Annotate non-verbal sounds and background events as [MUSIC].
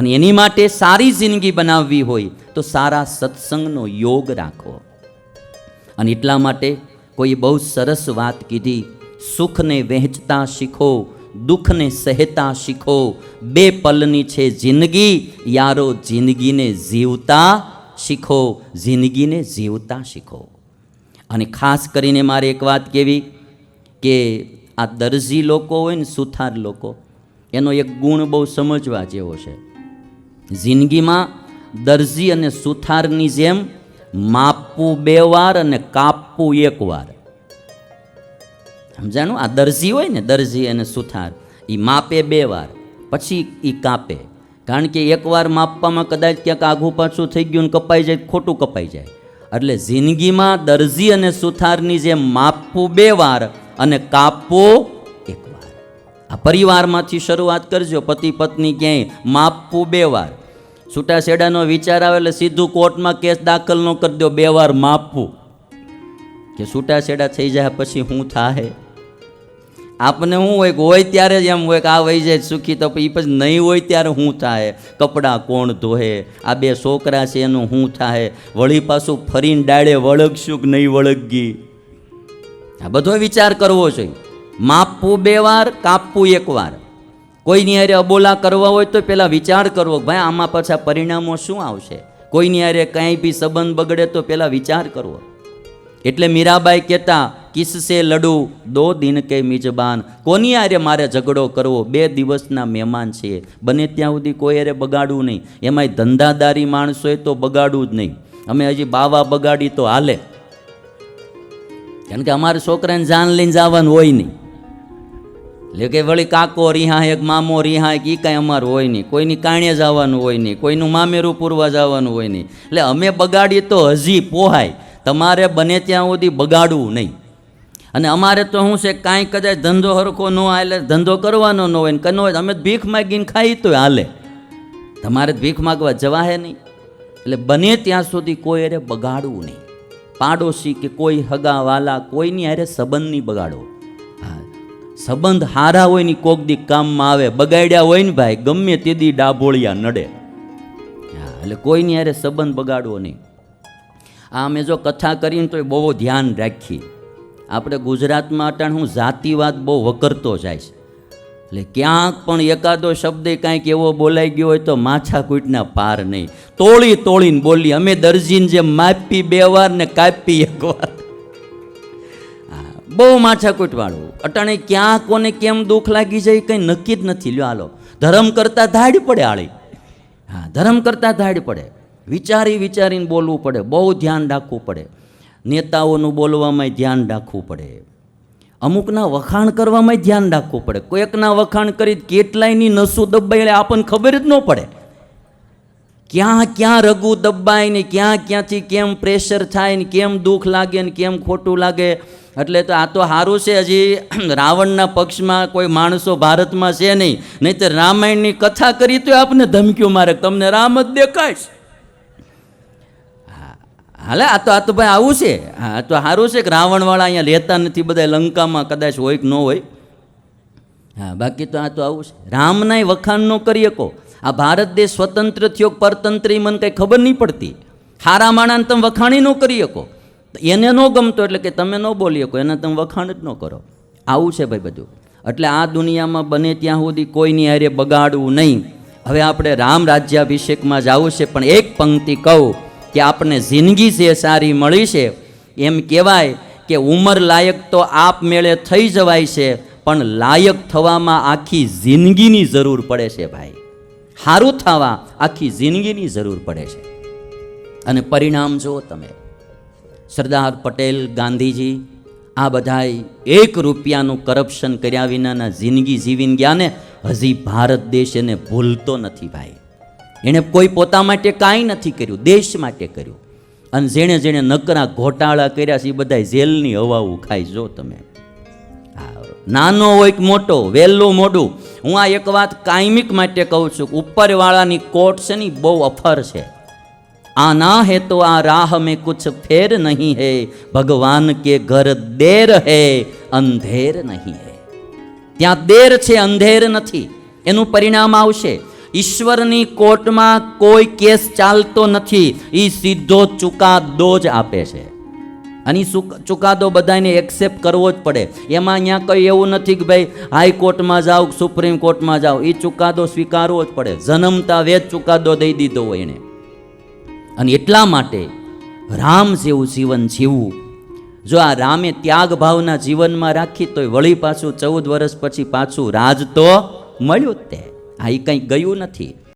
અને એની માટે સારી જિંદગી બનાવવી હોય તો સારા સત્સંગનો યોગ રાખો અને એટલા માટે કોઈ બહુ સરસ વાત કીધી, સુખને વહેંચતા શીખો, દુઃખને સહેતા શીખો. બે પલની છે જિંદગી, યારો જિંદગીને જીવતા શીખો, જિંદગીને જીવતા શીખો. અને ખાસ કરીને મારે એક વાત કહેવી કે આ દરજી લોકો હોય ને સુથાર લોકો, એનો એક ગુણ બહુ સમજવા જેવો છે. જિંદગીમાં દરજી અને સુથારની જેમ માપવું બે વાર અને કાપવું એક વાર. સમજાણું? આ દરજી હોય ને, દરજી અને સુથાર એ માપે બે વાર, પછી એ કાપે. કારણ કે એકવાર માપવામાં કદાચ ક્યાંક આઘું પાછું થઈ ગયું ને કપાઈ જાય, ખોટું કપાઈ જાય. એટલે જિંદગીમાં દરજી અને સુથારની જેમ માપવું બે વાર અને કાપવું એક વાર. આ પરિવારમાંથી શરૂઆત કરજો પતિ પત્ની ક્યાંય માપવું બે વાર. છૂટાછેડાનો વિચાર આવે એટલે સીધું કોર્ટમાં કેસ દાખલ ન કરી દો, બે વાર માપવું. કે છૂટાછેડા થઈ જાય પછી શું થાય આપને શું હોય કે હોય ત્યારે જ એમ હોય કે આ વહી જાય સુખી તો એ પછી નહીં હોય ત્યારે શું થાય કપડાં કોણ ધોહે? આ બે છોકરા છે એનું શું થાય વળી પાછું ફરીને ડાળે વળગશું કે નહીં વળગી? આ બધો વિચાર કરવો જોઈએ. માપવું બે વાર, કાપવું એક વાર. કોઈની હારે અબોલા કરવા હોય તો પહેલાં વિચાર કરવો ભાઈ આમાં પાછા પરિણામો શું આવશે? કોઈની હારે કાંઈ બી સંબંધ બગડે તો પહેલાં વિચાર કરવો. એટલે મીરાબાઈ કહેતા, કિસસે લડુ, દો દિન કે મિજબાન. કોની હારે મારે ઝઘડો કરવો? બે દિવસના મહેમાન છે બને ત્યાં સુધી કોઈ હારે બગાડવું નહીં. એમાંય ધંધાદારી માણસોએ તો બગાડવું જ નહીં. અમે હજી બાવા બગાડી તો હાલે. કારણ કે અમારા છોકરાને જાન લઈને જવાનું હોય નહીં. એટલે કે વળી કાકો રિહાય એક મામો રિહા કે એ કાંઈ અમારું હોય નહીં. કોઈની કાણે જવાનું હોય નહીં, કોઈનું મામેરું પૂરવા જવાનું હોય નહીં. એટલે અમે બગાડીએ તો હજી પોહાય. તમારે બને ત્યાં સુધી બગાડવું નહીં. અને અમારે તો શું છે, કાંઈ કદાચ ધંધો હરખો ન એટલે ધંધો કરવાનો ન હોય ને કનો હોય, અમે ભીખ માગીને ખાઈ તો હાલે. તમારે ભીખ માગવા જવાહે નહીં. એટલે બને ત્યાં સુધી કોઈ અરે બગાડવું નહીં. પાડોશી કે કોઈ હગા વાલા કોઈની હારે સંબંધ નહીં બગાડવો. હા સંબંધ હારા હોય ને કોક દી કામમાં આવે, બગાડ્યા હોય ને ભાઈ, ગમે તે દી ડાભોળિયા નડે. હા, એટલે કોઈની અરે સંબંધ બગાડવો નહીં. આ અમે જો કથા કરીને તો એ બહુ ધ્યાન રાખીએ. આપણે ગુજરાતમાં અટાણ હું જાતિવાદ બહુ વકરતો જાય છે. એટલે ક્યાંક પણ એકાદો શબ્દ કાંઈક એવો બોલાઈ ગયો હોય તો માછા કૂટના પાર નહીં. તોળી તોળીને બોલી અમે દરજીને જે માપી બે વાર ને કાપી એક વાર. બહુ માછા કૂટવાળું. અટાણે ક્યાં કોને કેમ દુઃખ લાગી જાય કંઈ નક્કી જ નથી. લ્યો હાલો. ધર્મ કરતાં ધાડ પડે આળી. હા, ધર્મ કરતાં ધાડ પડે. વિચારી વિચારીને બોલવું પડે. બહુ ધ્યાન રાખવું પડે. નેતાઓનું બોલવામાં ધ્યાન રાખવું પડે. અમુકના વખાણ કરવામાં ધ્યાન રાખવું પડે. કોઈકના વખાણ કરી કેટલાયની નસું દબાઈ આપણને ખબર જ ન પડે. ક્યાં ક્યાં રઘુ દબાય ને ક્યાં ક્યાંથી કેમ પ્રેશર થાય ને કેમ દુઃખ લાગે ને કેમ ખોટું લાગે. એટલે તો આ તો સારું છે, હજી [CLEARS THROAT] રાવણના પક્ષમાં કોઈ માણસો ભારતમાં છે નહીં. નહીં તો રામાયણની કથા કરી તો આપને ધમક્યું મારે, તમને રામ જ દેખાય હાલે, આ તો આ તો ભાઈ આવું છે. હા તો સારું છે કે રાવણવાળા અહીંયા લેતા નથી બધા લંકામાં, કદાચ હોય કે ન હોય. હા, બાકી તો આ તો આવું છે. રામનાય વખાણ ન કરી શકો. આ ભારત દેશ સ્વતંત્ર થયો પરતંત્રી મને કંઈ ખબર નહીં પડતી. હારા માણાને તમે વખાણી ન કરી શકો. એને ન ગમતો એટલે કે તમે ન બોલી શકો, એને તમે વખાણ જ ન કરો. આવું છે ભાઈ બધું. એટલે આ દુનિયામાં બને ત્યાં સુધી કોઈની હારે બગાડવું નહીં. હવે આપણે રામ રાજ્યાભિષેકમાં જવું છે, પણ એક પંક્તિ કહું કે આપણને જિંદગી જે સારી મળી છે, એમ કહેવાય કે ઉંમર લાયક તો આપમેળે થઈ જવાય છે, પણ લાયક થવામાં આખી જિંદગીની જરૂર પડે છે ભાઈ. સારું થવા આખી જિંદગીની જરૂર પડે છે. અને પરિણામ જુઓ તમે. સરદાર પટેલ, ગાંધીજી, આ બધાય એક રૂપિયાનું કરપ્શન કર્યા વિનાના જિંદગી જીવીને ગયા ને હજી ભારત દેશ એને ભૂલતો નથી ભાઈ. એણે કોઈ પોતા માટે કાંઈ નથી કર્યું, દેશ માટે કર્યું. અને જેણે જેણે નકરા ઘોટાળા કર્યા છે, એ બધા જેલની હવા ખાઈ, જો તમે. નાનો હોય કે મોટો, વહેલું, મોડું, હું આ એક વાત કાયમિક માટે કહું છું ઉપરવાળાની કોટ છે ને બહુ અફર છે. આના હે તો આ રાહ મેં કુછ ફેર નહીં है। ભગવાન કે ઘર દેર है અંધેર નહીં હે ત્યાં દેર છે, અંધેર નથી। એનું પરિણામ આવશે। ઈશ્વરની કોર્ટમાં કોઈ કેસ ચાલતો નથી। એ સીધો ચુકાદો જ આપે છે। અને ચુકાદો બધાને એક્સેપ્ટ કરવો જ પડે। એમાં અહીંયા કંઈ એવું નથી કે ભાઈ હાઈકોર્ટમાં જાઓ સુપ્રીમ કોર્ટમાં જાઓ. એ ચુકાદો સ્વીકારવો જ પડે. જન્મતા વેદ ચુકાદો દઈ દીધો હોય એણે અને એટલા માટે રામ જેવું જીવન જીવવું. જો આ રામે ત્યાગ ભાવના જીવનમાં રાખી તોય વળી પાછું ચૌદ વર્ષ પછી પાછું રાજ તો મળ્યું તે. આ એ કંઈ ગયું નથી.